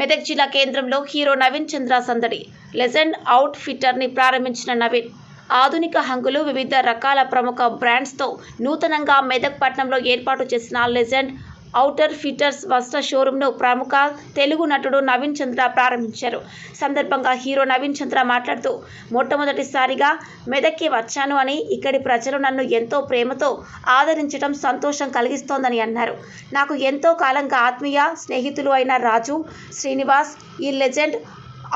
మెదక్ జిల్లా కేంద్రంలో హీరో నవీన్ చంద్ర సందడి. లెజెండ్ అవుట్ ఫిట్టర్ని ప్రారంభించిన నవీన్ ఆధునిక హంగులు వివిధ రకాల ప్రముఖ బ్రాండ్స్తో నూతనంగా మెదక్ పట్టణంలో ఏర్పాటు చేసిన లెజెండ్ ఔటర్ ఫిట్టర్స్ వస్త్ర షోరూంను ప్రముఖ తెలుగు నటుడు నవీన్ చంద్ర ప్రారంభించారు. సందర్భంగా హీరో నవీన్ చంద్ర మాట్లాడుతూ మొట్టమొదటిసారిగా మెదక్కి వచ్చాను అని ఇక్కడి ప్రజలు నన్ను ఎంతో ప్రేమతో ఆదరించడం సంతోషం కలిగిస్తోందని అన్నారు. నాకు ఎంతో కాలంగా ఆత్మీయ స్నేహితులు అయిన రాజు శ్రీనివాస్ ఈ లెజెండ్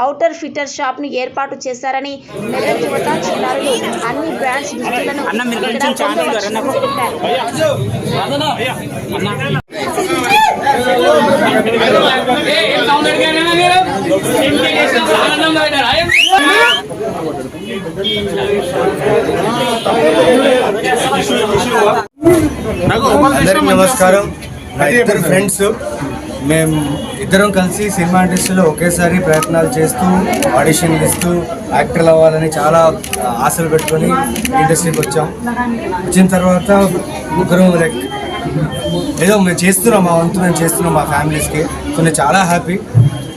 ఔటర్ ఫిట్టర్ షాప్ని ఏర్పాటు చేశారని మెదక్ యువత చిన్నారులు అన్ని బ్రాండ్స్ దుస్తులను అందరికి నమస్కారం. నా ఇద్దరు ఫ్రెండ్స్ మేము ఇద్దరం కలిసి సినిమా ఇండస్ట్రీలో ఒకేసారి ప్రయత్నాలు చేస్తూ ఆడిషన్ ఇస్తూ యాక్టర్లు అవ్వాలని చాలా ఆశలు పెట్టుకొని ఇండస్ట్రీకి వచ్చాం. వచ్చిన తర్వాత ముగ్గురం లైక్ ఏదో మేము చేస్తున్నాం మా వంతు మేము చేస్తున్నాం మా ఫ్యామిలీస్కి. సో నేను చాలా happy.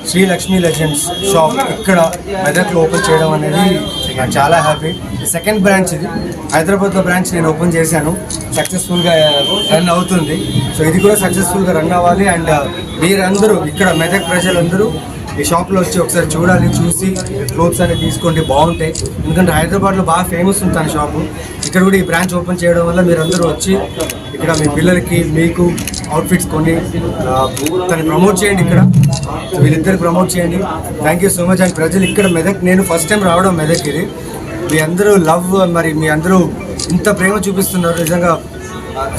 Shri Lakshmi legends shop ఇక్కడ మెదక్లో ఓపెన్ చేయడం అనేది నాకు చాలా హ్యాపీ. సెకండ్ బ్రాంచ్ ఇది. హైదరాబాద్లో బ్రాంచ్ నేను ఓపెన్ చేశాను. సక్సెస్ఫుల్గా uh, రన్ అవుతుంది. సో ఇది కూడా సక్సెస్ఫుల్గా రన్ అవ్వాలి. అండ్ uh, మీరందరూ ఇక్కడ మెదక్ ప్రజలందరూ ఈ షాప్లో వచ్చి ఒకసారి చూడాలి చూసి క్లోత్స్ అనేవి తీసుకోండి బాగుంటాయి. ఎందుకంటే హైదరాబాద్లో బాగా ఫేమస్ ఉంటుంది షాపు. ఇక్కడ కూడా ఈ బ్రాంచ్ ఓపెన్ చేయడం వల్ల మీరందరూ వచ్చి ఇక్కడ మీ పిల్లలకి మీకు అవుట్ఫిట్స్ కొని తను ప్రమోట్ చేయండి ఇక్కడ. వీళ్ళిద్దరు ప్రమోట్ చేయండి. Thank you so much and ప్రజలు ఇక్కడ మెదక్ నేను ఫస్ట్ టైం రావడం మెదక్ ఇది. మీ అందరూ లవ్ మరి మీ అందరూ ఇంత ప్రేమ చూపిస్తున్నారు. నిజంగా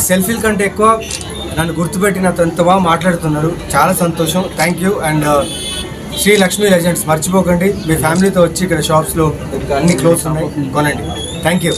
సెల్ఫీల కంటే ఎక్కువ నన్ను గుర్తుపెట్టి నాతో బాగా మాట్లాడుతున్నారు. చాలా సంతోషం. Thank you and Shri Lakshmi legends మర్చిపోకండి. మీ ఫ్యామిలీతో వచ్చి ఇక్కడ షాప్స్లో అన్ని క్లోత్స్ ఉన్నాయి. కొనండి. Thank you